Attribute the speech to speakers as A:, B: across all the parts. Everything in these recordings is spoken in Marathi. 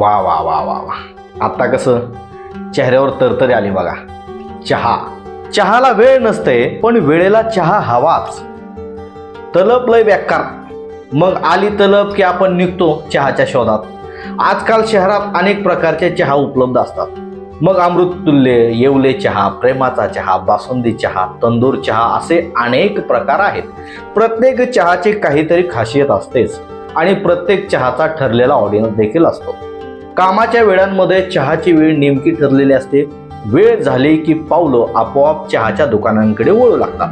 A: वा वा वा वा वा. आत्ता कसं? चेहऱ्यावर तरतरी आली बघा. चहा. चहाला वेळ नसते पण वेळेला चहा हवाच. तलप लय व्याकार मग आली तलप की आपण निघतो चहाच्या शोधात. आजकाल शहरात अनेक प्रकारचे चहा उपलब्ध असतात. मग अमृततुल्य येवले चहा प्रेमाचा चहा बासुंदी चहा तंदूर चहा असे अनेक प्रकार आहेत. प्रत्येक चहाची काहीतरी खासियत असतेच आणि प्रत्येक चहाचा ठरलेला ऑडियन्स देखील असतो. कामाच्या वेळांमध्ये चहाची वेळ नेमकी ठरलेली असते. वेळ झाली की पावलं आपोआप चहाच्या दुकानांकडे वळू लागतात.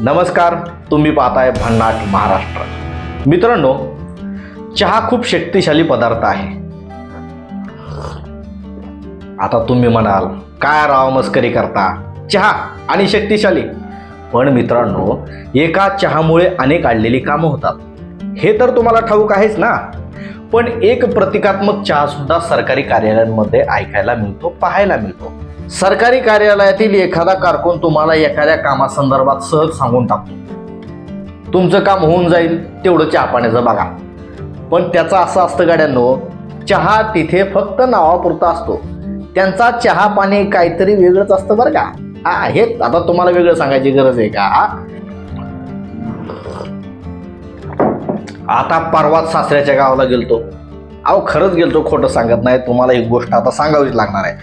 A: नमस्कार तुम्ही पाहताय भन्नाट महाराष्ट्र. मित्रांनो चहा खूप शक्तिशाली पदार्थ आहे. आता तुम्ही म्हणाल काय राव मस्करी करता? चहा आणि शक्तिशाली. पण मित्रांनो एका चहामुळे अनेक आणलेली कामं होतात. हे तर तुम्हाला ठाऊक आहेच ना? पण एक प्रतिकात्मक चहा सुद्धा सरकारी कार्यालयांमध्ये ऐकायला मिळतो पाहायला मिळतो. सरकारी कार्यालयातील एखादा कारकून तुम्हाला एखाद्या कामासंदर्भात सहज सांगून टाकतो. तुमचं काम होऊन जाईल तेवढं चहा पाण्याचं बघा. पण त्याचं असं असतं गाड्यांनो चहा तिथे फक्त नावापुरता असतो. त्यांचा चहा पाणी काहीतरी वेगळंच असतं बरं का. हा हे आता तुम्हाला वेगळं सांगायची गरज आहे का? आता परवाच सासऱ्याच्या गावाला गेलतो. अहो खरंच गेलतो खोटं सांगत नाही. तुम्हाला ही गोष्ट आता सांगावीच लागणार आहे.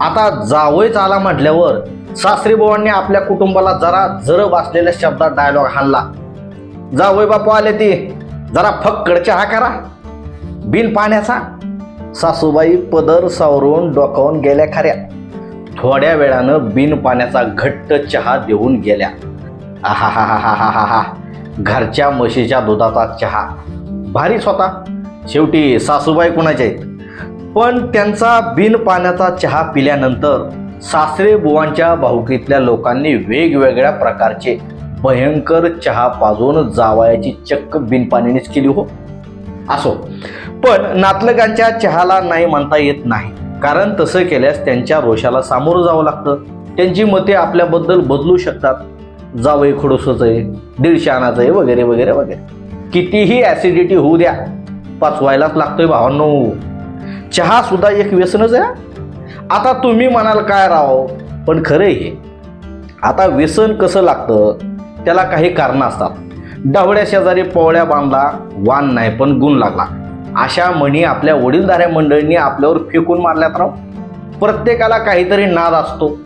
A: आता जावयच आला म्हटल्यावर सासरीबाबांनी आपल्या कुटुंबाला जरा जर असलेल्या शब्दात डायलॉग हाणला. जावय बापू आले ती. जरा फक्कड चहा करा. बिन पाण्याचा. सासूबाई पदर सावरून डोकावून गेल्या खऱ्या. थोड्या वेळानं बिन पाण्याचा घट्ट चहा देऊन गेल्या. आहा हा हा हा हा हा हा घरच्या म्हशीच्या दुधाचा चहा. भारीच होता शेवटी सासूबाई कुणाच्या आहेत? पण त्यांचा बिन पाण्याचा चहा पिल्यानंतर सासरे बुवांच्या भाऊकीतल्या लोकांनी वेगवेगळ्या प्रकारचे भयंकर चहा पाजून जावयाची चक्क बिनपाणीनेच केली हो. असो. पण नातलगांच्या चहाला नाही म्हणता येत नाही. कारण तसं केल्यास त्यांच्या रोषाला सामोरं जावं लागतं. त्यांची मते आपल्याबद्दल बदलू शकतात. जावई खडूसच आहे दीडशे आणाचं आहे वगैरे वगैरे वगैरे. कितीही ॲसिडिटी होऊ द्या पाचवायलाच लागतोय भावांनो. चहा सुद्धा एक व्यसनच आहे आता तुम्ही म्हणाल काय राव? पण खरं हे. आता व्यसन कसं लागतं त्याला काही कारणं असतात. डावड्या शेजारी पोवळ्या बांधला वान नाही पण गुण लागला. अशा म्हणी आपल्या वडीलधाऱ्या मंडळींनी आपल्यावर फेकून मारल्यात राव. प्रत्येकाला काहीतरी नाद असतो.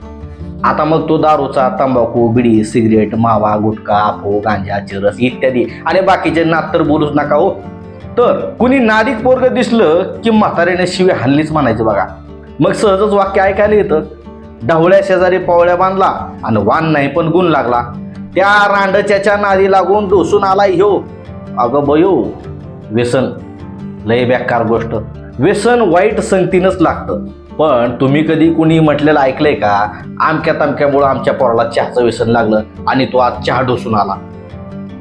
A: आता मग तो दारूचा तंबाखू बिडी सिगरेट मावा गुटखा आफो गांजा चरस इत्यादी. आणि बाकीचे नाद तर बोलूच नका हो. तर कुणी नादिक पोरग दिसलं की म्हाताऱ्याने शिवे हल्लीच म्हणायचं बघा. मग सहजच वाक्य ऐकायला येतं. ढवळ्या शेजारी पावळ्या बांधला आणि वान नाही पण गुण लागला. त्या रांडच्याच्या नादी लागून डोसून आला ह्यो. अगं बयो व्यसन. लय बेकार गोष्ट. व्यसन वाईट संगतीनंच लागतं. पण तुम्ही कधी कुणी म्हटलेलं ऐकलंय का? आमक्या तमक्यामुळं आमच्या पोराला चहाचं व्यसन लागलं आणि तो आज चहा डोसून आला.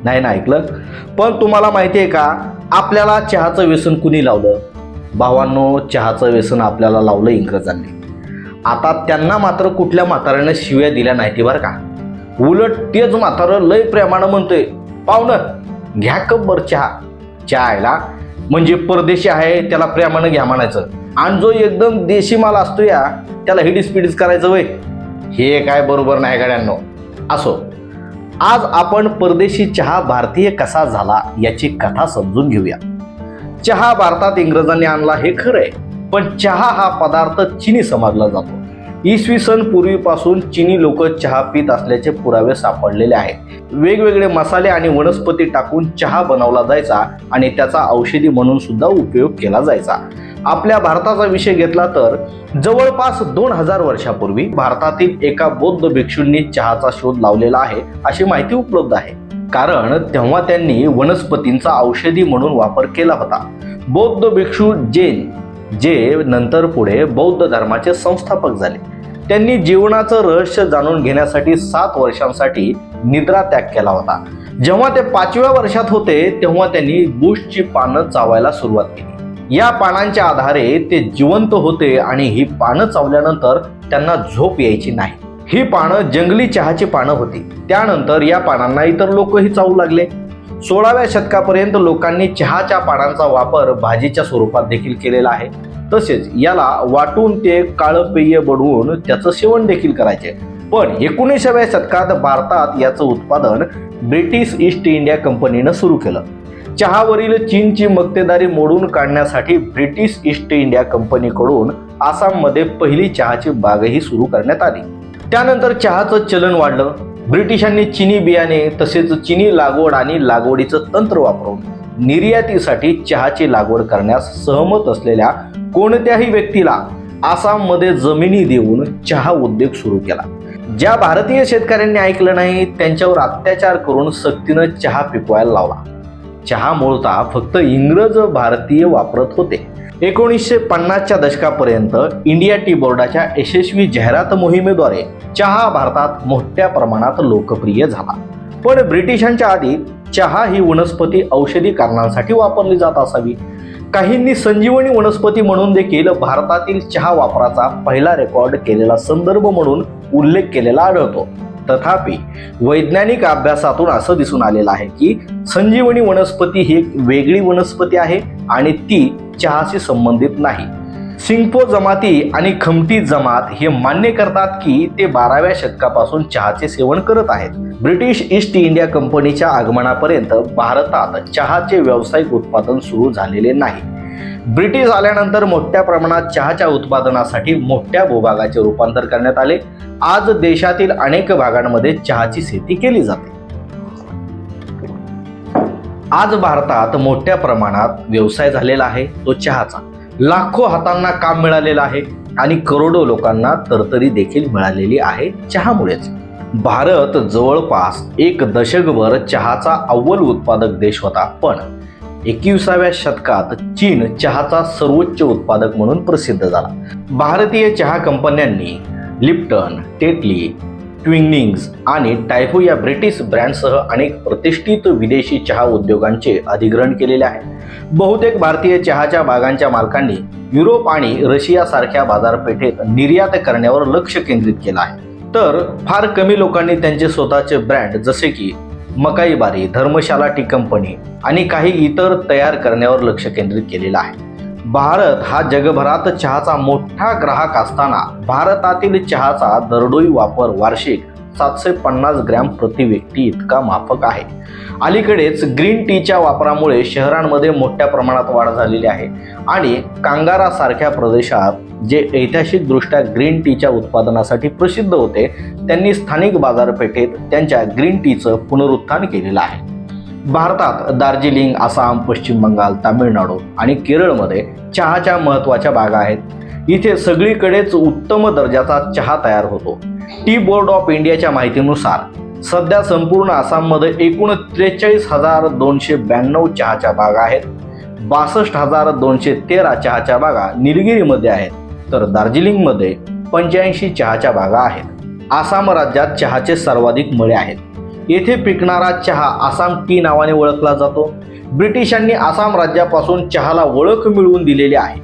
A: नाही ना ऐकलं? पण तुम्हाला माहिती आहे का? आपल्याला चहाचं व्यसन कुणी लावलं? भावांनो चहाचं व्यसन आपल्याला लावलं इंग्रजांनी. आता त्यांना मात्र कुठल्या म्हाताऱ्यानं शिव्या दिल्या नाहीती बरं का? उलट तेच म्हातारं लय प्रेमानं म्हणतोय पाहुणं घ्या कब्बर चहा. चहायला म्हणजे परदेशी आहे त्याला प्रेमानं घ्या म्हणायचं. आणि जो एकदम देशी माल असतो या त्याला हिडीस पिडीस करायचं वय. हे काय बरोबर नाही गाड्यांनो. असो आज आपण परदेशी चहा भारतीय कसा झाला याची कथा समजून घेऊया. चहा भारतात इंग्रजांनी आणला हे खरं आहे पण चहा हा पदार्थ चिनी समजला जातो. इसवी सन पूर्वीपासून चिनी लोक चहा पित असल्याचे पुरावे सापडलेले आहेत. वेगवेगळे मसाले आणि वनस्पती टाकून चहा बनवला जायचा आणि त्याचा औषधी म्हणून सुद्धा उपयोग केला जायचा. आपल्या भारताचा विषय घेतला तर जवळपास दोन हजार वर्षापूर्वी भारतातील एका बौद्ध भिक्षूंनी चहाचा शोध लावलेला आहे अशी माहिती उपलब्ध आहे. कारण तेव्हा त्यांनी वनस्पतींचा औषधी म्हणून वापर केला होता. बौद्ध भिक्षू जैन जे नंतर पुढे बौद्ध धर्माचे संस्थापक झाले. त्यांनी जीवनाचं रहस्य जाणून घेण्यासाठी सात वर्षांसाठी निद्रा त्याग केला होता. जेव्हा ते पाचव्या वर्षात होते तेव्हा त्यांनी बुशची पानं चावायला सुरुवात केली. या पानांच्या आधारे ते जिवंत होते आणि ही पानं चावल्यानंतर त्यांना झोप यायची नाही. ही पानं जंगली चहाची पानं होती. त्यानंतर या पानांना इतर लोकही चावू लागले. सोळाव्या शतकापर्यंत लोकांनी चहाच्या पानांचा वापर भाजीच्या स्वरूपात देखील केलेला आहे. तसेच याला वाटून ते काळं पेय बनवून त्याचं सेवन देखील करायचे. पण एकोणीसाव्या शतकात भारतात याचं उत्पादन ब्रिटिश ईस्ट इंडिया कंपनीनं सुरू केलं. चहावरील चीनची मक्तेदारी मोडून काढण्यासाठी ब्रिटिश ईस्ट इंडिया कंपनीकडून आसाममध्ये पहिली चहाची बागही सुरू करण्यात आली. त्यानंतर चहाचं चलन वाढलं. ब्रिटिशांनी चिनी बियाणे तसेच चिनी लागवड आणि लागवडीचं तंत्र वापरून निर्यातीसाठी चहाची लागवड करण्यास सहमत असलेल्या कोणत्याही व्यक्तीला आसाममध्ये जमिनी देऊन चहा उद्योग सुरू केला. ज्या भारतीय शेतकऱ्यांनी ऐकलं नाही त्यांच्यावर अत्याचार करून सक्तीनं चहा पिकवायला लावला. चहा मूळतः फक्त इंग्रज भारतीय वापरत होते. एकोणीसशे पन्नासच्या दशकापर्यंत इंडिया टी बोर्डाच्या यशस्वी जाहिरात मोहिमेद्वारे चहा भारतात मोठ्या प्रमाणात लोकप्रिय झाला. पण ब्रिटिशांच्या आधी चहा ही वनस्पती औषधी कारणांसाठी वापरली जात असावी. काहींनी संजीवनी वनस्पती म्हणून देखील भारतातील चहा वापराचा पहिला रेकॉर्ड केलेला संदर्भ म्हणून उल्लेख केलेला आढळतो. तथापि वैज्ञानिक अभ्यासातून असं दिसून आलेलं आहे की संजीवनी वनस्पती ही एक वेगळी वनस्पती आहे आणि ती चहाशी संबंधित नाही. सिंगपो जमाती आणि खमटी जमात हे मान्य करतात की ते बाराव्या शतकापासून चहाचे सेवन करत आहेत. ब्रिटिश ईस्ट इंडिया कंपनीच्या आगमनापर्यंत भारतात चहाचे व्यावसायिक उत्पादन सुरू झालेले नाही. ब्रिटिश आल्यानंतर मोठ्या प्रमाणात चहाच्या उत्पादनासाठी मोठ्या भूभागाचे रूपांतर करण्यात आले. आज देशातील अनेक भागांमध्ये चहाची शेती केली जाते. आज भारतात मोठ्या प्रमाणात व्यवसाय झालेला आहे तो चहाचा. लाखो हातांना काम मिळालेलं आहे आणि करोडो लोकांना तरतरी देखील मिळालेली आहे चहामुळेच. भारत जवळपास एक दशकभर चहाचा अव्वल उत्पादक देश होता पण एकविसाव्या शतकात चीन चहाचा सर्वोच्च उत्पादक म्हणून प्रसिद्ध झाला. भारतीय चहा कंपन्यांनी लिप्टन टेटली ट्विंगनिंग्स आणि टायफो या ब्रिटिश ब्रँडसह अनेक प्रतिष्ठित विदेशी चहा उद्योगांचे अधिग्रहण केलेले आहे. बहुतेक भारतीय चहाच्या बागांच्या मालकांनी युरोप आणि रशियासारख्या बाजारपेठेत निर्यात करण्यावर लक्ष केंद्रित केलं आहे. तर फार कमी लोकांनी त्यांचे स्वतःचे ब्रँड जसे की मकाई बारी धर्मशाला टी कंपनी आणि काही इतर तयार करण्यावर लक्ष केंद्रित केलेलं आहे. भारत हा जगभरात चहाचा मोठा ग्राहक असताना भारतातील चहाचा दरडोई वापर वार्षिक सातशे पन्नास ग्रॅम प्रति व्यक्ती इतका माफक आहे. अलीकडेच ग्रीन टीच्या वापरामुळे शहरांमध्ये मोठ्या प्रमाणात वाढ झालेली आहे आणि कांगारासारख्या प्रदेशात जे ऐतिहासिकदृष्ट्या ग्रीन टीच्या उत्पादनासाठी प्रसिद्ध होते त्यांनी स्थानिक बाजारपेठेत त्यांच्या ग्रीन टीचं पुनरुत्थान केलेलं आहे. भारतात दार्जिलिंग आसाम पश्चिम बंगाल तामिळनाडू आणि केरळमध्ये चहाच्या महत्त्वाच्या बागा आहेत. इथे सगळीकडेच उत्तम दर्जाचा चहा तयार होतो. टी बोर्ड ऑफ इंडियाच्या माहितीनुसार सध्या संपूर्ण आसाममध्ये एकूण त्रेचाळीस हजार दोनशे ब्याण्णव चहाच्या बागा आहेत. बासष्ट हजार दोनशे तेरा चहाच्या बागा निलगिरीमध्ये आहेत. तर दार्जिलिंगमध्ये पंच्याऐंशी चहाच्या बागा आहेत. आसाम राज्यात चहाचे सर्वाधिक मळे आहेत. येथे पिकणारा चहा आसाम टी नावाने ओळखला जातो. ब्रिटिशांनी आसाम राज्यापासून चहाला ओळख मिळवून दिलेली आहे.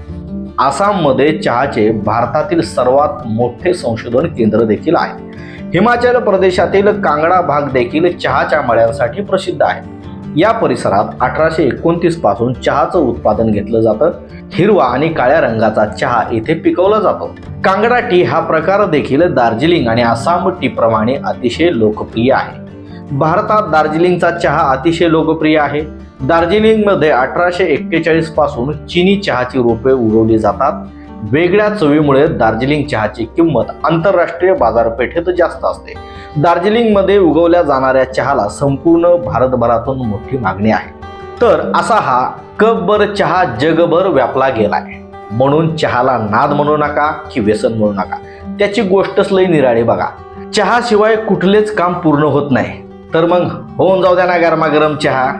A: आसाममध्ये चहाचे भारतातील सर्वात मोठे संशोधन केंद्र देखील आहे. हिमाचल प्रदेशातील कांगडा भाग देखील चहाच्या मळ्यांसाठी प्रसिद्ध आहे. या परिसरात अठराशे एकोणतीसपासून चहाचं उत्पादन घेतलं जातं. हिरवा आणि काळ्या रंगाचा चहा येथे पिकवला जातो. कांगडा टी हा प्रकार देखील दार्जिलिंग आणि आसाम टी प्रमाणे अतिशय लोकप्रिय आहे. भारतात दार्जिलिंगचा चहा अतिशय लोकप्रिय आहे. दार्जिलिंगमध्ये अठराशे एक्केचाळीसपासून चिनी चहाची रोपे उगवली जातात. वेगळ्या चवीमुळे दार्जिलिंग चहाची किंमत आंतरराष्ट्रीय बाजारपेठेत जास्त असते. दार्जिलिंगमध्ये उगवल्या जाणाऱ्या चहाला संपूर्ण भारतभरातून मोठी मागणी आहे. तर असा हा कपभर चहा जगभर व्यापला गेला आहे. म्हणून चहाला नाद म्हणू नका की व्यसन म्हणू नका. त्याची गोष्टच लई निराळी बघा. चहाशिवाय कुठलेच काम पूर्ण होत नाही. तर मग होऊन जाऊ द्या ना गरमागरम चहा.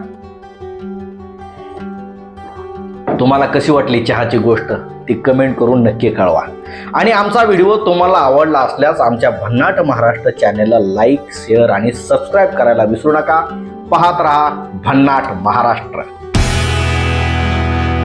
A: तुम्हाला कशी वाटली चहाची गोष्ट? ती कमेंट करून नक्की कळवा. आणि आमचा व्हिडिओ तुम्हाला आवडला असल्यास आमच्या भन्नाट महाराष्ट्र चॅनेलला लाईक शेअर आणि सबस्क्राईब करायला विसरू नका. पाहत रहा भन्नाट महाराष्ट्र.